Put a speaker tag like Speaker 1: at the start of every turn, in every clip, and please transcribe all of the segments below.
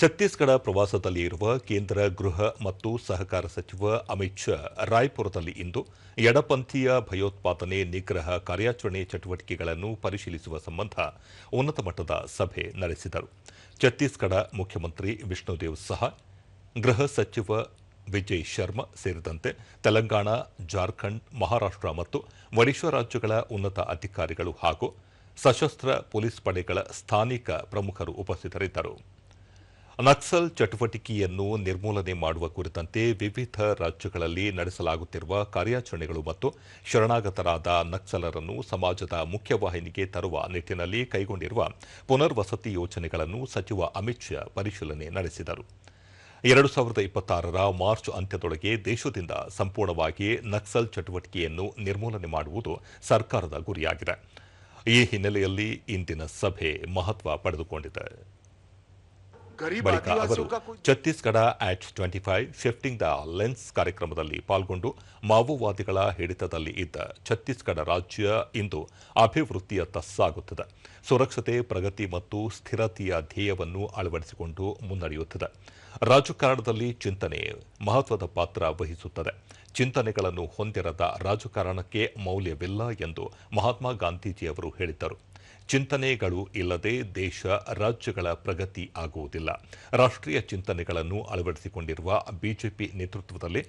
Speaker 1: ಛತ್ತೀಸ್ಗಢ ಪ್ರವಾಸದಲ್ಲಿ ಇರುವ ಕೇಂದ್ರ ಗೃಹ ಮತ್ತು ಸಹಕಾರ ಸಚಿವ ಅಮಿತ್ ಶಾ ರಾಯ್ಪುರದಲ್ಲಿ ಇಂದು ಎಡಪಂಥೀಯ ಭಯೋತ್ಪಾದನೆ ನಿಗ್ರಹ ಕಾರ್ಯಾಚರಣೆ ಚಟುವಟಿಕೆಗಳನ್ನು ಪರಿಶೀಲಿಸುವ ಸಂಬಂಧ ಉನ್ನತ ಮಟ್ಟದ ಸಭೆ ನಡೆಸಿದರು. ಛತ್ತೀಸ್ಗಢ ಮುಖ್ಯಮಂತ್ರಿ ವಿಷ್ಣುದೇವ್ ಸಹ, ಗೃಹ ಸಚಿವ ವಿಜಯ್ ಶರ್ಮಾ ಸೇರಿದಂತೆ ತೆಲಂಗಾಣ, ಜಾರ್ಖಂಡ್, ಮಹಾರಾಷ್ಟ್ರ ಮತ್ತು ಒಡಿಶಾ ರಾಜ್ಯಗಳ ಉನ್ನತ ಅಧಿಕಾರಿಗಳು ಹಾಗೂ ಸಶಸ್ತ್ರ ಪೊಲೀಸ್ ಪಡೆಗಳ ಸ್ಥಾನಿಕ ಪ್ರಮುಖರು ಉಪಸ್ಥಿತರಿದ್ದರು. ನಕ್ಸಲ್ ಚಟುವಟಿಕೆಯನ್ನು ನಿರ್ಮೂಲನೆ ಮಾಡುವ ಕುರಿತಂತೆ ವಿವಿಧ ರಾಜ್ಯಗಳಲ್ಲಿ ನಡೆಸಲಾಗುತ್ತಿರುವ ಕಾರ್ಯಾಚರಣೆಗಳು ಮತ್ತು ಶರಣಾಗತರಾದ ನಕ್ಸಲರನ್ನು ಸಮಾಜದ ಮುಖ್ಯವಾಹಿನಿಗೆ ತರುವ ನಿಟ್ಟಿನಲ್ಲಿ ಕೈಗೊಂಡಿರುವ ಪುನರ್ವಸತಿ ಯೋಜನೆಗಳನ್ನು ಸಚಿವ ಅಮಿತ್ ಶಾ ಪರಿಶೀಲನೆ ನಡೆಸಿದರು. ಎರಡು ಸಾವಿರದ ಇಪ್ಪತ್ತಾರರ ಮಾರ್ಚ್ ಅಂತ್ಯದೊಳಗೆ ದೇಶದಿಂದ ಸಂಪೂರ್ಣವಾಗಿ ನಕ್ಸಲ್ ಚಟುವಟಿಕೆಯನ್ನು ನಿರ್ಮೂಲನೆ ಮಾಡುವುದು ಸರ್ಕಾರದ ಗುರಿಯಾಗಿದೆ. ಈ ಹಿನ್ನೆಲೆಯಲ್ಲಿ ಇಂದಿನ ಸಭೆ ಮಹತ್ವ ಪಡೆದುಕೊಂಡಿದೆ. ಬಳಿಕ ಅವರು Chhattisgarh at twenty five shifting the lens ಕಾರ್ಯಕ್ರಮದಲ್ಲಿ ಪಾಲ್ಗೊಂಡು ಮಾವೋವಾದಿಗಳ ಹಿಡಿತದಲ್ಲಿ ಇದ್ದ ಛತ್ತೀಸ್ಗಢ ರಾಜ್ಯ ಇಂದು ಅಭಿವೃದ್ಧಿಯತ್ತ ತಸ್ಸಾಗುತ್ತದೆ ಸುರಕ್ಷತೆ ಪ್ರಗತಿ ಮತ್ತು ಸ್ಥಿರತೆಯ ಧ್ಯೇಯವನ್ನು ಅಳವಡಿಸಿಕೊಂಡು ಮುನ್ನಡೆಯುತ್ತಿದೆ. ರಾಜಕಾರಣದಲ್ಲಿ ಚಿಂತನೆ ಮಹತ್ವದ ಪಾತ್ರ ವಹಿಸುತ್ತದೆ. ಚಿಂತನೆಗಳನ್ನು ಹೊಂದಿರದ ರಾಜಕಾರಣಕ್ಕೆ ಮೌಲ್ಯವಿಲ್ಲ ಎಂದು ಮಹಾತ್ಮ ಗಾಂಧೀಜಿಯವರು ಹೇಳಿದ್ದರು. ಚಿಂತನೆಗಳು ಇಲ್ಲದೆ ದೇಶ, ರಾಜ್ಯಗಳ ಪ್ರಗತಿ ಆಗುವುದಿಲ್ಲ. ರಾಷ್ಟ್ರೀಯ ಚಿಂತನೆಗಳನ್ನು ಅಳವಡಿಸಿಕೊಂಡಿರುವ ಬಿಜೆಪಿ ನೇತೃತ್ವದಲ್ಲಿ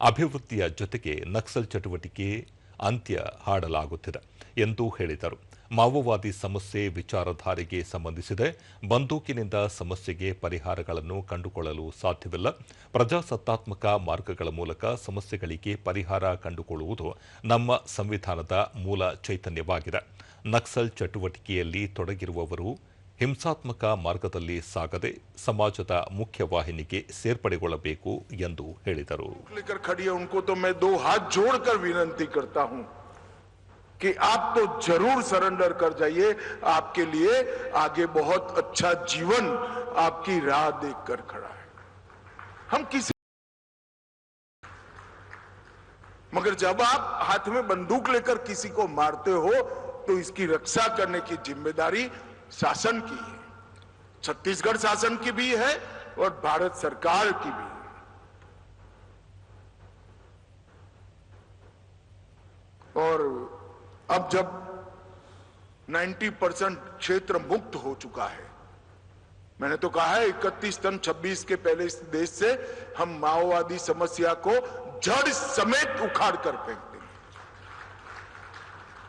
Speaker 1: ಅಭಿವೃದ್ಧಿಯ ಜೊತೆಗೆ ನಕ್ಸಲ್ ಚಟುವಟಿಕೆ ಅಂತ್ಯ ಹಾಡಲಾಗುತ್ತಿದೆ ಎಂದು ಹೇಳಿದರು. ಮಾವೋವಾದಿ ಸಮಸ್ಯೆ ವಿಚಾರಧಾರೆಗೆ ಸಂಬಂಧಿಸಿದೆ. ಬಂದೂಕಿನಿಂದ ಸಮಸ್ಯೆಗೆ ಪರಿಹಾರಗಳನ್ನು ಕಂಡುಕೊಳ್ಳಲು ಸಾಧ್ಯವಿಲ್ಲ. ಪ್ರಜಾಸತ್ತಾತ್ಮಕ ಮಾರ್ಗಗಳ ಮೂಲಕ ಸಮಸ್ಯೆಗಳಿಗೆ ಪರಿಹಾರ ಕಂಡುಕೊಳ್ಳುವುದು ನಮ್ಮ ಸಂವಿಧಾನದ ಮೂಲ ಚೈತನ್ಯವಾಗಿದೆ. ನಕ್ಸಲ್ ಚಟುವಟಿಕೆಯಲ್ಲಿ ತೊಡಗಿರುವವರು ಹಿಂಸಾತ್ಮಕ ಮಾರ್ಗದಲ್ಲಿ ಸಾಗದೆ ಸಮಾಜದ ಮುಖ್ಯವಾಹಿನಿಗೆ ಸೇರ್ಪಡೆಗೊಳ್ಳಬೇಕು ಎಂದು ಹೇಳಿದರು
Speaker 2: लेकर खड़ी है उनको तो मैं दो हाथ जोड़कर विनती करता हूं कि आप तो जरूर सरेंडर कर जाइए आपके लिए आगे बहुत अच्छा जीवन आपकी राह देखकर खड़ा है हम किसी मगर जब आप हाथ में बंदूक लेकर किसी को मारते हो तो इसकी रक्षा करने की ज़िम्मेदारी शासन की है। छत्तीसगढ़ शासन की भी है और भारत सरकार की भी है। और अब जब 90 परसेंट क्षेत्र मुक्त हो चुका है, मैंने तो कहा है 31 टन 26 के पहले इस देश से हम माओवादी समस्या को जड़ समेत उखाड़ कर फेंक